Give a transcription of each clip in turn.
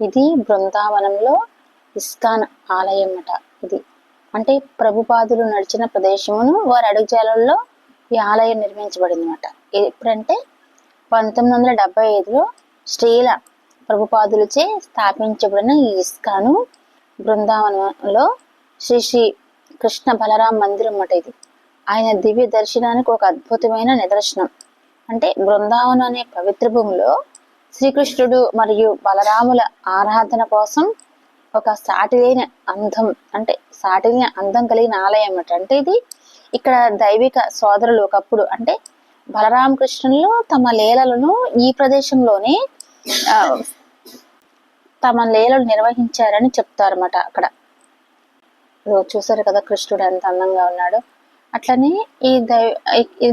ఇది బృందావనంలో ఇస్కాన్ ఆలయం అట ఇది. అంటే ప్రభుపాదులు నడిచిన ప్రదేశమును వారి అడుగుజాలల్లో ఈ ఆలయం నిర్మించబడింది అనమాట ఎప్పుడంటే పంతొమ్మిది వందల డెబ్బై ఐదులో శ్రీల ప్రభుపాదులచే స్థాపించబడిన ఈ ఇస్కాను బృందావనంలో శ్రీ శ్రీ కృష్ణ బలరాం మందిరం అన్నమాట ఇది. ఆయన దివ్య దర్శనానికి ఒక అద్భుతమైన నిదర్శనం. అంటే బృందావనం అనే పవిత్ర భూమిలో శ్రీకృష్ణుడు మరియు బలరాముల ఆరాధన కోసం ఒక సాటిలేని అందం అంటే సాటిలేని అందం కలిగిన ఆలయం అన్నమాట అంటే ఇది ఇక్కడ దైవిక సోదరులు ఒకప్పుడు అంటే బలరామకృష్ణులు తమ లీలలను ఈ ప్రదేశంలోనే తమ లీలలు నిర్వహించారని చెప్తారన్నమాట అక్కడ. చూసారు కదా కృష్ణుడు ఎంత అందంగా ఉన్నాడు. అట్లనే ఈ దై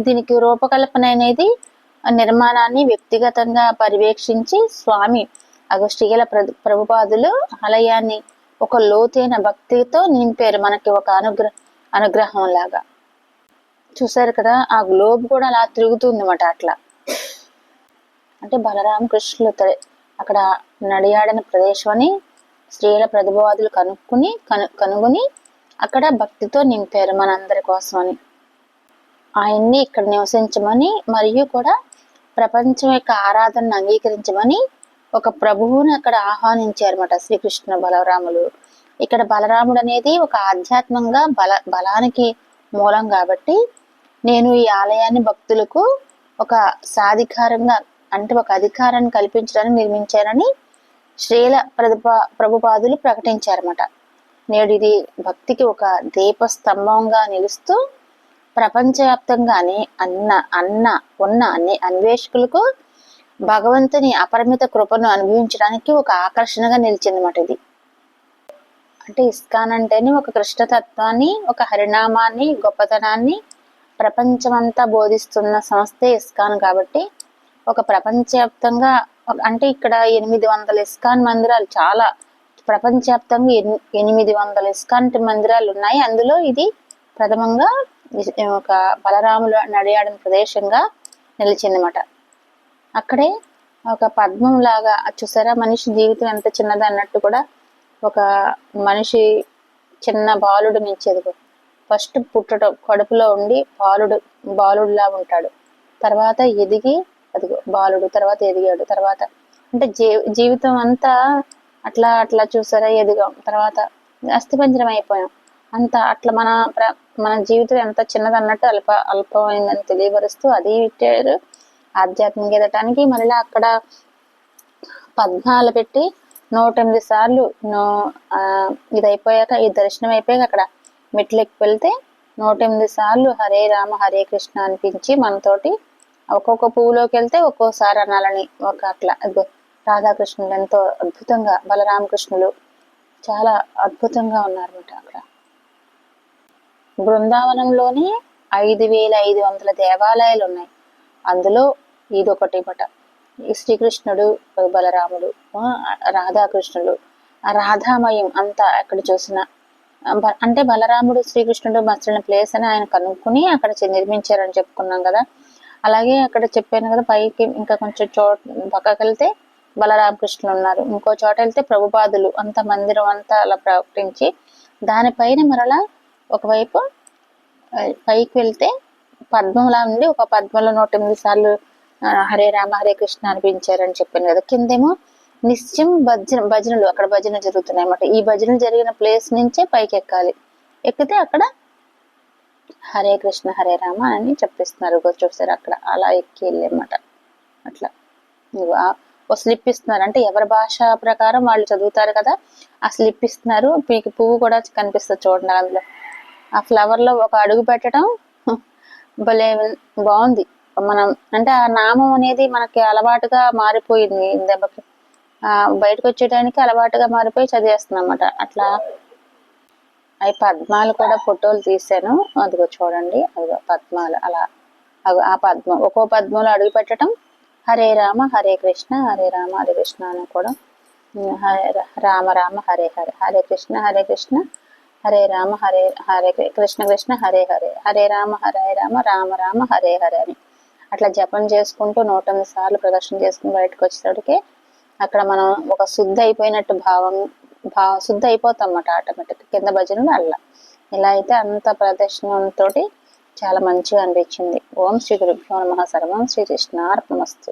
దీనికి రూపకల్పన అనేది నిర్మాణాన్ని వ్యక్తిగతంగా పర్యవేక్షించి స్వామి అగస్టిగల ప్ర- ప్రభుపాదులు ఆలయాన్ని ఒక లోతైన భక్తితో నింపారు మనకి ఒక అనుగ్రహ అనుగ్రహం లాగా. చూసారు కదా ఆ గ్లోబ్ కూడా అలా తిరుగుతుంది అన్నమాట అట్లా. అంటే బలరామకృష్ణులు అక్కడ నడియాడిన ప్రదేశం అని స్త్రీల ప్రతిభవాదులు కనుక్కుని కను కనుగొని అక్కడ భక్తితో నింపారు మనందరి కోసమని ఆయన్ని ఇక్కడ నివసించమని మరియు కూడా ప్రపంచం యొక్క ఆరాధనను అంగీకరించమని ఒక ప్రభువుని అక్కడ ఆహ్వానించారన్నమాట శ్రీకృష్ణ బలరాములు. ఇక్కడ బలరాముడు అనేది ఒక ఆధ్యాత్మంగా బల బలానికి మూలం కాబట్టి నేను ఈ ఆలయాన్ని భక్తులకు ఒక సాధికారంగా అంటే ఒక అధికారాన్ని కల్పించడానికి నిర్మించానని శ్రీల ప్రతిపా ప్రభుపాదులు ప్రకటించారన్నమాట. నేడు ఇది భక్తికి ఒక దీపస్తంభంగా నిలుస్తూ ప్రపంచవ్యాప్తంగానే అన్న అన్న ఉన్న అన్ని అన్వేషకులకు భగవంతుని అపరిమిత కృపను అనుభవించడానికి ఒక ఆకర్షణగా నిలిచిందన్నమాట ఇది. అంటే ఇస్కాన్ అంటేనే ఒక కృష్ణతత్వాన్ని ఒక హరినామాన్ని గొప్పతనాన్ని ప్రపంచమంతా బోధిస్తున్న సంస్థే ఇస్కాన్ కాబట్టి ఒక ప్రపంచవ్యాప్తంగా అంటే ఇక్కడ ఎనిమిది వందల ఇస్కాన్ మందిరాలు చాలా ప్రపంచవ్యాప్తంగా ఎనిమిది వందల ఇస్కాన్ మందిరాలు ఉన్నాయి. అందులో ఇది ప్రథమంగా ఒక బలరాములు నడియాడిన ప్రదేశంగా నిలిచిందన్నమాట. అక్కడే ఒక పద్మం లాగా చూసారా? మనిషి జీవితం ఎంత చిన్నది అన్నట్టు కూడా ఒక మనిషి చిన్న బాలుడు నుంచి ఫస్ట్ పుట్టడం కడుపులో ఉండి బాలుడు బాలుడులా ఉంటాడు. తర్వాత ఎదిగి అదిగో బాలుడు తర్వాత ఎదిగాడు తర్వాత అంటే జీ జీవితం అంతా అట్లా అట్లా చూసారా? ఎదిగాం. తర్వాత అస్థిపంజరం అయిపోయాం. అంత అట్లా మన మన జీవితం ఎంత చిన్నది అన్నట్టు అల్ప అల్పమైందని తెలియపరుస్తూ అది ఇచ్చారు ఆధ్యాత్మిక ఎదటానికి మళ్ళీ అక్కడ పద్మాలు పెట్టి నూట ఎనిమిది సార్లు నో ఇది అయిపోయాక ఈ దర్శనం అయిపోయాక అక్కడ మెట్లెక్కి వెళ్తే నూట ఎనిమిది సార్లు హరే రామ హరే కృష్ణ అనిపించి మనతోటి ఒక్కొక్క పువ్వులోకి వెళ్తే ఒక్కోసారి అనాలని ఒక అట్లా రాధాకృష్ణులు ఎంతో అద్భుతంగా బలరామకృష్ణులు చాలా అద్భుతంగా ఉన్నారన్నమాట అక్కడ. బృందావనంలోనే ఐదు వేల ఐదు వందల దేవాలయాలు ఉన్నాయి. అందులో ఇదొకటి మట శ్రీకృష్ణుడు బలరాముడు రాధాకృష్ణుడు ఆ రాధామయం అంతా ఎక్కడ చూసిన బ- అంటే బలరాముడు శ్రీకృష్ణుడు మసలిన ప్లేస్ అని ఆయన కనుక్కొని అక్కడ నిర్మించారని చెప్పుకున్నాం కదా. అలాగే అక్కడ చెప్పాను కదా పైకి ఇంకా కొంచెం చోట పక్కకి వెళ్తే బలరామకృష్ణులు ఉన్నారు. ఇంకో చోట వెళ్తే ప్రభుపాదులు అంత మందిరం అంతా అలా ప్రకటించి దానిపైన మరలా ఒకవైపు పైకి వెళ్తే పద్మంలా ఉంది ఒక పద్మంలో నూట ఎనిమిది సార్లు హరే రామ హరే కృష్ణ అనిపించారని చెప్పాను కదా. కిందేమో నిత్యం భజన భజనలు అక్కడ భజన జరుగుతున్నాయి అన్నమాట. ఈ భజన జరిగిన ప్లేస్ నుంచే పైకి ఎక్కాలి. ఎక్కితే అక్కడ హరే కృష్ణ హరే రామ అని చెప్పిస్తున్నారు. ఇగో చూసారు అక్కడ అలా ఎక్కి వెళ్ళమాట అట్లా. ఓ స్లిప్ ఇస్తున్నారు. అంటే ఎవరి భాష ప్రకారం వాళ్ళు చదువుతారు కదా ఆ స్లిప్ ఇస్తున్నారు. మీకు పువ్వు కూడా కనిపిస్తుంది చూడండి అందులో. ఆ ఫ్లవర్లో ఒక అడుగు పెట్టడం భలే బాగుంది. మనం అంటే ఆ నామం అనేది మనకి అలవాటుగా మారిపోయింది దెబ్బకి. ఆ బయటకు వచ్చేయడానికి అలవాటుగా మారిపోయి చదివేస్తుంది అనమాట అట్లా అవి పద్మాలు కూడా ఫోటోలు తీసాను అదిగో చూడండి. అదిగో పద్మాలు. అలా అగో ఆ పద్మం ఒక్కో పద్మంలో అడుగు పెట్టడం హరే రామ హరే కృష్ణ హరే రామ హరే కృష్ణ అని కూడా. హరే రా- రామ రామ హరే హరే. హరే కృష్ణ హరే కృష్ణ హరే రామ హరే హరే కృష్ణ కృష్ణ హరే హరే. హరే రామ హరే రామ రామ రామ హరే హరే అని. అట్లా జపం చేసుకుంటూ నూట ఎనిమిది సార్లు ప్రదర్శన చేసుకుని బయటకు వచ్చేసరికి అక్కడ మనం ఒక శుద్ధి అయిపోయినట్టు భావం భావ శుద్ధి అయిపోతాం అన్నమాట ఆటోమేటిక్ కింద భజనలు అల్ల ఇలా అయితే అంత ప్రదర్శనంతో చాలా మంచిగా అనిపించింది. ఓం శ్రీ గురుభ్యో నమ. సర్వం శ్రీ కృష్ణార్పణమస్తు.